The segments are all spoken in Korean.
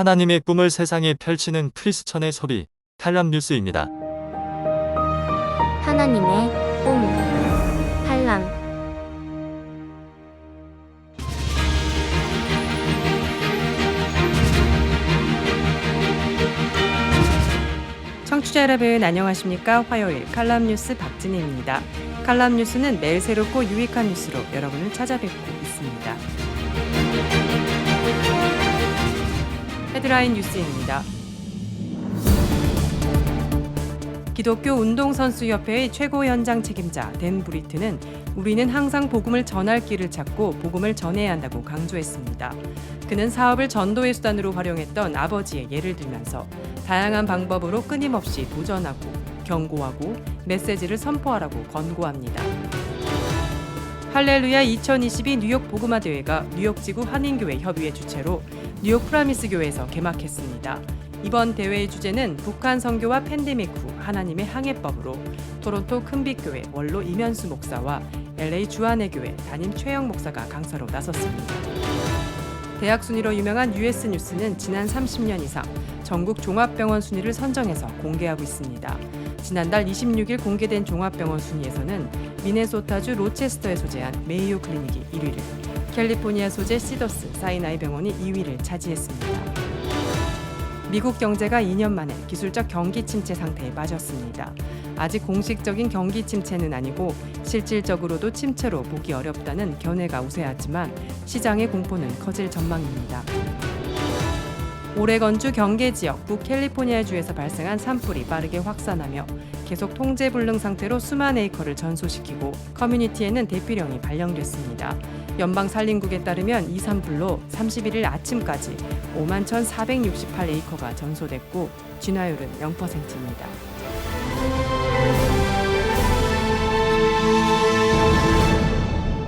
하나님의 꿈을 세상에 펼치는 크리스천의 소리, 칼럼 뉴스입니다. 하나님의 꿈 탈람 청취자 여러분 안녕하십니까? 화요일 칼럼 뉴스 박진희입니다. 칼럼 뉴스는 매일 새롭고 유익한 뉴스로 여러분을 찾아뵙고 있습니다. 헤드라인 뉴스입니다. 기독교 운동선수협회의 최고 현장 책임자 댄 브리트는 우리는 항상 복음을 전할 길을 찾고 복음을 전해야 한다고 강조했습니다. 그는 사업을 전도의 수단으로 활용했던 아버지의 예를 들면서 다양한 방법으로 끊임없이 도전하고 경고하고 메시지를 선포하라고 권고합니다. 할렐루야 2022 뉴욕 복음화 대회가 뉴욕 지구 한인교회 협의회 주최로 뉴욕 프라미스 교회에서 개막했습니다. 이번 대회의 주제는 북한 선교와 팬데믹 후 하나님의 항해법으로 토론토 큰빛교회 원로 이면수 목사와 LA 주한의 교회 담임 최영 목사가 강사로 나섰습니다. 대학 순위로 유명한 US 뉴스는 지난 30년 이상 전국 종합병원 순위를 선정해서 공개하고 있습니다. 지난달 26일 공개된 종합병원 순위에서는 미네소타주 로체스터에 소재한 메이오 클리닉이 1위를, 캘리포니아 소재 시더스 사이나이 병원이 2위를 차지했습니다. 미국 경제가 2년 만에 기술적 경기 침체 상태에 빠졌습니다. 아직 공식적인 경기 침체는 아니고 실질적으로도 침체로 보기 어렵다는 견해가 우세하지만 시장의 공포는 커질 전망입니다. 오레건주 경계 지역 북캘리포니아주에서 발생한 산불이 빠르게 확산하며 계속 통제 불능 상태로 수만 에이커를 전소시키고 커뮤니티에는 대피령이 발령됐습니다. 연방 산림국에 따르면 이 산불로 31일 아침까지 5만 1,468에이커가 전소됐고 진화율은 0%입니다.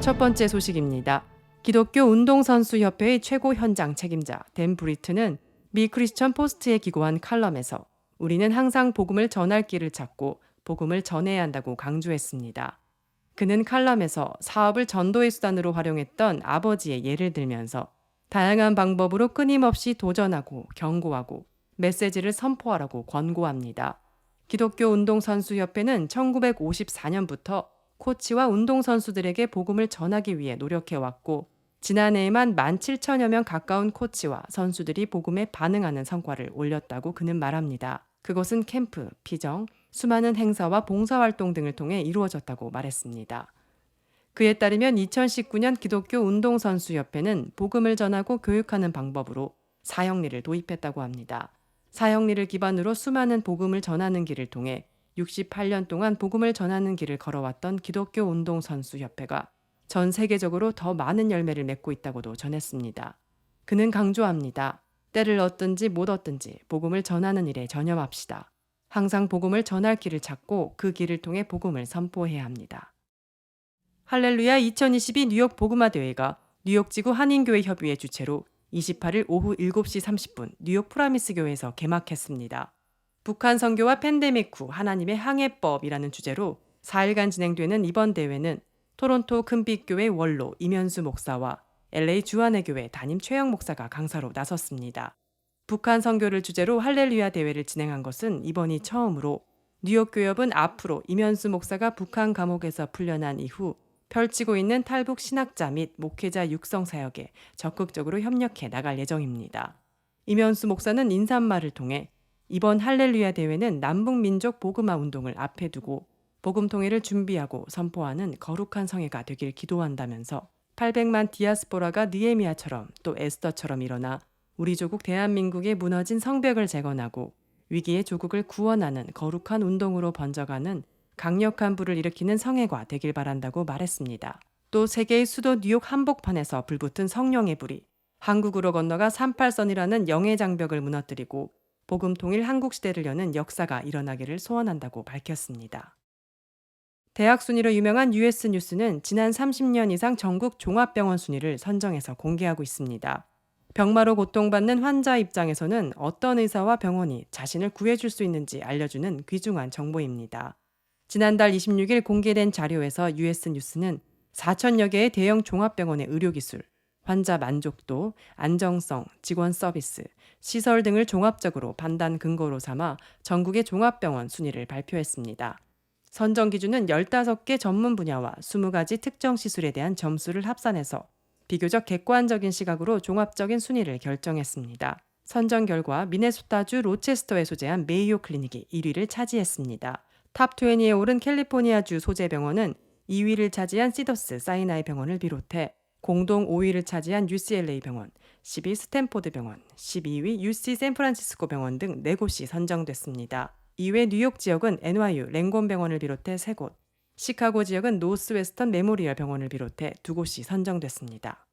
첫 번째 소식입니다. 기독교 운동선수협회의 최고 현장 책임자 댄 브리트는 미 크리스천 포스트에 기고한 칼럼에서 우리는 항상 복음을 전할 길을 찾고 복음을 전해야 한다고 강조했습니다. 그는 칼럼에서 사업을 전도의 수단으로 활용했던 아버지의 예를 들면서 다양한 방법으로 끊임없이 도전하고 경고하고 메시지를 선포하라고 권고합니다. 기독교 운동선수협회는 1954년부터 코치와 운동선수들에게 복음을 전하기 위해 노력해왔고 지난해에만 17,000여 명 가까운 코치와 선수들이 복음에 반응하는 성과를 올렸다고 그는 말합니다. 그것은 캠프, 피정, 수많은 행사와 봉사활동 등을 통해 이루어졌다고 말했습니다. 그에 따르면 2019년 기독교 운동선수협회는 복음을 전하고 교육하는 방법으로 사형리를 도입했다고 합니다. 사형리를 기반으로 수많은 복음을 전하는 길을 통해 68년 동안 복음을 전하는 길을 걸어왔던 기독교 운동선수협회가 전 세계적으로 더 많은 열매를 맺고 있다고도 전했습니다. 그는 강조합니다. 때를 얻든지 못 얻든지 복음을 전하는 일에 전념합시다. 항상 복음을 전할 길을 찾고 그 길을 통해 복음을 선포해야 합니다. 할렐루야 2022 뉴욕 복음화 대회가 뉴욕 지구 한인교회 협의회 주최로 28일 오후 7시 30분 뉴욕 프라미스 교회에서 개막했습니다. 북한 선교와 팬데믹 후 하나님의 항해법이라는 주제로 4일간 진행되는 이번 대회는 토론토 큰빛교회 원로 이면수 목사와 LA 주한의 교회 담임 최영 목사가 강사로 나섰습니다. 북한 선교를 주제로 할렐루야 대회를 진행한 것은 이번이 처음으로 뉴욕 교협은 앞으로 이면수 목사가 북한 감옥에서 풀려난 이후 펼치고 있는 탈북 신학자 및 목회자 육성 사역에 적극적으로 협력해 나갈 예정입니다. 이면수 목사는 인사말을 통해 이번 할렐루야 대회는 남북 민족 복음화 운동을 앞에 두고 복음 통일을 준비하고 선포하는 거룩한 성회가 되길 기도한다면서 800만 디아스포라가 느에미아처럼 또 에스더처럼 일어나 우리 조국 대한민국의 무너진 성벽을 재건하고 위기의 조국을 구원하는 거룩한 운동으로 번져가는 강력한 불을 일으키는 성회가 되길 바란다고 말했습니다. 또 세계의 수도 뉴욕 한복판에서 불붙은 성령의 불이 한국으로 건너가 38선이라는 영의 장벽을 무너뜨리고 복음 통일 한국 시대를 여는 역사가 일어나기를 소원한다고 밝혔습니다. 대학 순위로 유명한 US 뉴스는 지난 30년 이상 전국 종합병원 순위를 선정해서 공개하고 있습니다. 병마로 고통받는 환자 입장에서는 어떤 의사와 병원이 자신을 구해줄 수 있는지 알려주는 귀중한 정보입니다. 지난달 26일 공개된 자료에서 US 뉴스는 4천여 개의 대형 종합병원의 의료기술, 환자 만족도, 안정성, 직원 서비스, 시설 등을 종합적으로 판단 근거로 삼아 전국의 종합병원 순위를 발표했습니다. 선정 기준은 15개 전문 분야와 20가지 특정 시술에 대한 점수를 합산해서 비교적 객관적인 시각으로 종합적인 순위를 결정했습니다. 선정 결과 미네소타주 로체스터에 소재한 메이오 클리닉이 1위를 차지했습니다. 탑 20에 오른 캘리포니아주 소재 병원은 2위를 차지한 시더스 사이나이 병원을 비롯해 공동 5위를 차지한 UCLA 병원, 10위 스탠포드 병원, 12위 UC 샌프란시스코 병원 등 4곳이 선정됐습니다. 이외 뉴욕 지역은 NYU 랭곤 병원을 비롯해 3곳, 시카고 지역은 노스웨스턴 메모리얼 병원을 비롯해 2곳이 선정됐습니다.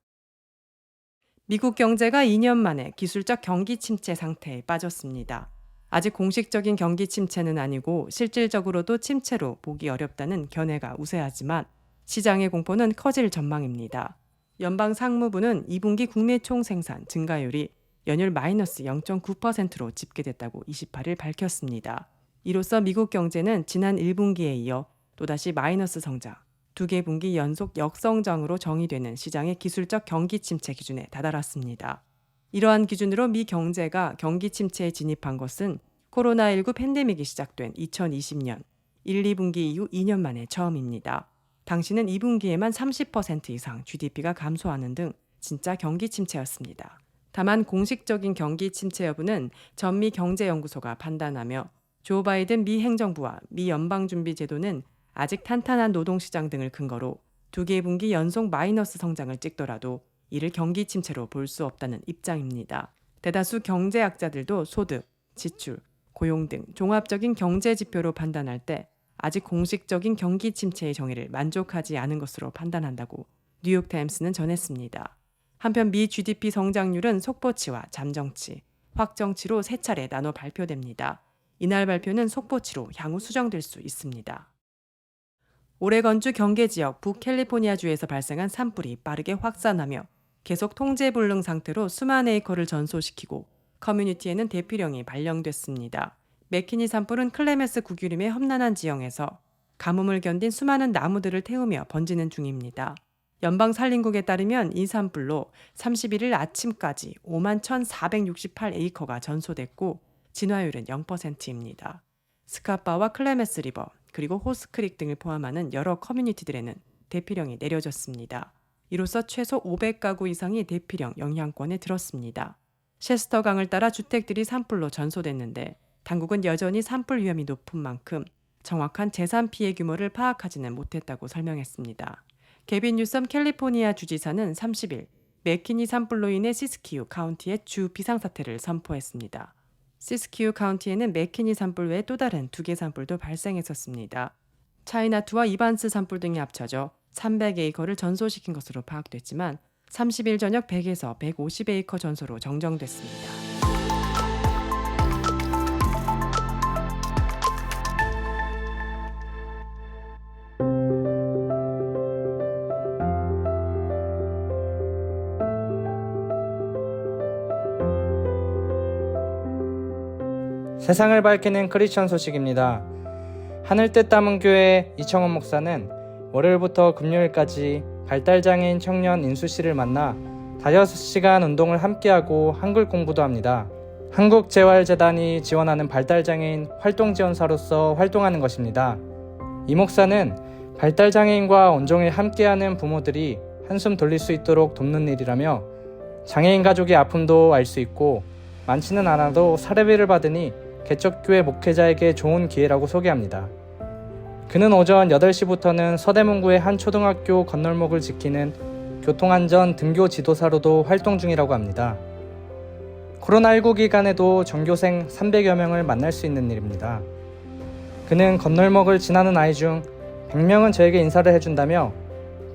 미국 경제가 2년 만에 기술적 경기 침체 상태에 빠졌습니다. 아직 공식적인 경기 침체는 아니고 실질적으로도 침체로 보기 어렵다는 견해가 우세하지만 시장의 공포는 커질 전망입니다. 연방 상무부는 2분기 국내 총 생산 증가율이 연율 마이너스 0.9%로 집계됐다고 28일 밝혔습니다. 이로써 미국 경제는 지난 1분기에 이어 또다시 마이너스 성장, 두 개 분기 연속 역성장으로 정의되는 시장의 기술적 경기 침체 기준에 다다랐습니다. 이러한 기준으로 미 경제가 경기 침체에 진입한 것은 코로나19 팬데믹이 시작된 2020년 1, 2분기 이후 2년 만에 처음입니다. 당시는 2분기에만 30% 이상 GDP가 감소하는 등 진짜 경기 침체였습니다. 다만 공식적인 경기 침체 여부는 전미 경제연구소가 판단하며 조 바이든 미 행정부와 미 연방준비제도는 아직 탄탄한 노동시장 등을 근거로 두개 분기 연속 마이너스 성장을 찍더라도 이를 경기 침체로 볼 수 없다는 입장입니다. 대다수 경제학자들도 소득, 지출, 고용 등 종합적인 경제 지표로 판단할 때 아직 공식적인 경기 침체의 정의를 만족하지 않은 것으로 판단한다고 뉴욕타임스는 전했습니다. 한편 미 GDP 성장률은 속보치와 잠정치, 확정치로 세 차례 나눠 발표됩니다. 이날 발표는 속보치로 향후 수정될 수 있습니다. 오레건주 경계 지역 북캘리포니아주에서 발생한 산불이 빠르게 확산하며 계속 통제 불능 상태로 수만 에이커를 전소시키고 커뮤니티에는 대피령이 발령됐습니다. 맥키니 산불은 클레메스 구규림의 험난한 지형에서 가뭄을 견딘 수많은 나무들을 태우며 번지는 중입니다. 연방 산림국에 따르면 이 산불로 31일 아침까지 5만 1,468에이커가 전소됐고 진화율은 0%입니다. 스카바와 클레메스 리버 그리고 호스크릭 등을 포함하는 여러 커뮤니티들에는 대피령이 내려졌습니다. 이로써 최소 500가구 이상이 대피령 영향권에 들었습니다. 셰스터 강을 따라 주택들이 산불로 전소됐는데 당국은 여전히 산불 위험이 높은 만큼 정확한 재산 피해 규모를 파악하지는 못했다고 설명했습니다. 개빈 뉴섬 캘리포니아 주지사는 30일 맥키니 산불로 인해 시스키유 카운티의 주 비상사태를 선포했습니다. 시스키유 카운티에는 맥키니 산불 외또 다른 두 개 산불도 발생했었습니다. 차이나투와 이반스 산불 등이 합쳐져 300에이커를 전소시킨 것으로 파악됐지만 30일 저녁 100에서 150에이커 전소로 정정됐습니다. 세상을 밝히는 크리스천 소식입니다. 하늘 뜻 담은 교회 이청원 목사는 월요일부터 금요일까지 발달장애인 청년 인수 씨를 만나 5시간 운동을 함께하고 한글 공부도 합니다. 한국재활재단이 지원하는 발달장애인 활동지원사로서 활동하는 것입니다. 이 목사는 발달장애인과 온종일 함께하는 부모들이 한숨 돌릴 수 있도록 돕는 일이라며 장애인 가족의 아픔도 알 수 있고 많지는 않아도 사례비를 받으니 개척교회 목회자에게 좋은 기회라고 소개합니다. 그는 오전 8시부터는 서대문구의 한 초등학교 건널목을 지키는 교통안전 등교 지도사로도 활동 중이라고 합니다. 코로나19 기간에도 전교생 300여 명을 만날 수 있는 일입니다. 그는 건널목을 지나는 아이 중 100명은 저에게 인사를 해준다며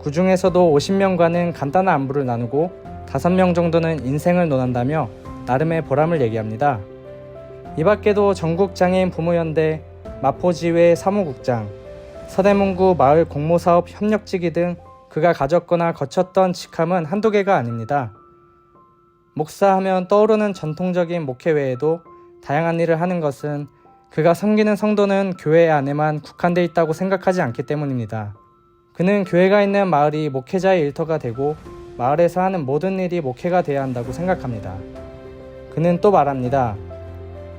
그 중에서도 50명과는 간단한 안부를 나누고 5명 정도는 인생을 논한다며 나름의 보람을 얘기합니다. 이 밖에도 전국장애인 부모연대, 마포지회 사무국장, 서대문구 마을 공모사업 협력지기 등 그가 가졌거나 거쳤던 직함은 한두 개가 아닙니다. 목사 하면 떠오르는 전통적인 목회 외에도 다양한 일을 하는 것은 그가 섬기는 성도는 교회 안에만 국한돼 있다고 생각하지 않기 때문입니다. 그는 교회가 있는 마을이 목회자의 일터가 되고 마을에서 하는 모든 일이 목회가 돼야 한다고 생각합니다. 그는 또 말합니다.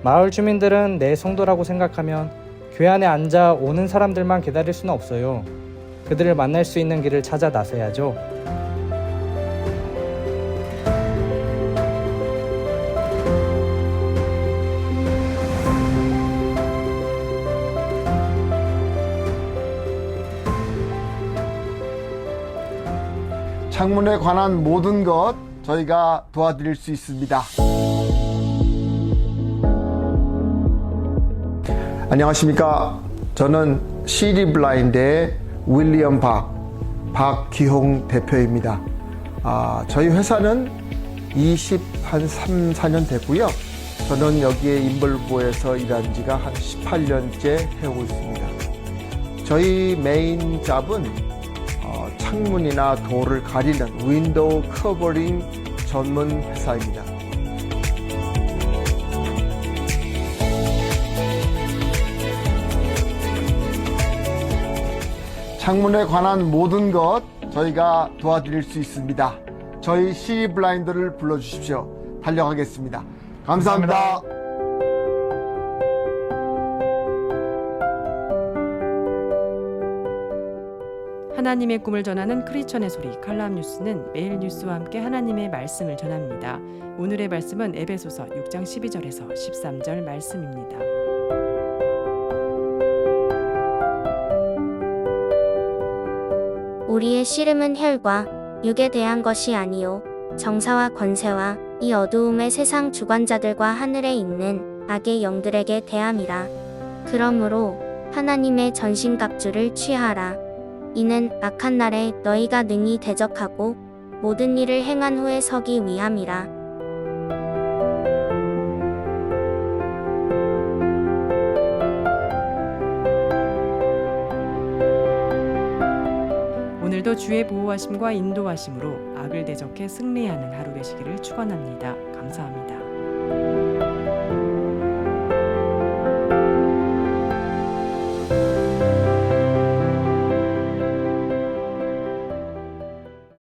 마을 주민들은 내 성도라고 생각하면 교회 안에 앉아 오는 사람들만 기다릴 수는 없어요. 그들을 만날 수 있는 길을 찾아 나서야죠. 창문에 관한 모든 것 저희가 도와드릴 수 있습니다. 안녕하십니까. 저는 시리 블라인드의 윌리엄 박, 박기홍 대표입니다. 아, 저희 회사는 20, 한 3, 4년 됐고요. 저는 여기에 인벌부에서 일한 지가 한 18년째 해오고 있습니다. 저희 메인 잡은 어, 창문이나 도를 가리는 윈도우 커버링 전문 회사입니다. 창문에 관한 모든 것 저희가 도와드릴 수 있습니다. 저희 시 블라인드를 불러주십시오. 달려가겠습니다. 감사합니다. 하나님의 꿈을 전하는 크리스천의 소리 칼람 뉴스는 매일 뉴스와 함께 하나님의 말씀을 전합니다. 오늘의 말씀은 에베소서 6장 12절에서 13절 말씀입니다. 우리의 씨름은 혈과 육에 대한 것이 아니요 정사와 권세와 이 어두움의 세상 주관자들과 하늘에 있는 악의 영들에게 대함이라. 그러므로 하나님의 전신갑주를 취하라. 이는 악한 날에 너희가 능히 대적하고 모든 일을 행한 후에 서기 위함이라 오늘도 주의 보호하심과 인도하심으로 악을 대적해 승리하는 하루 되시기를 축원합니다. 감사합니다.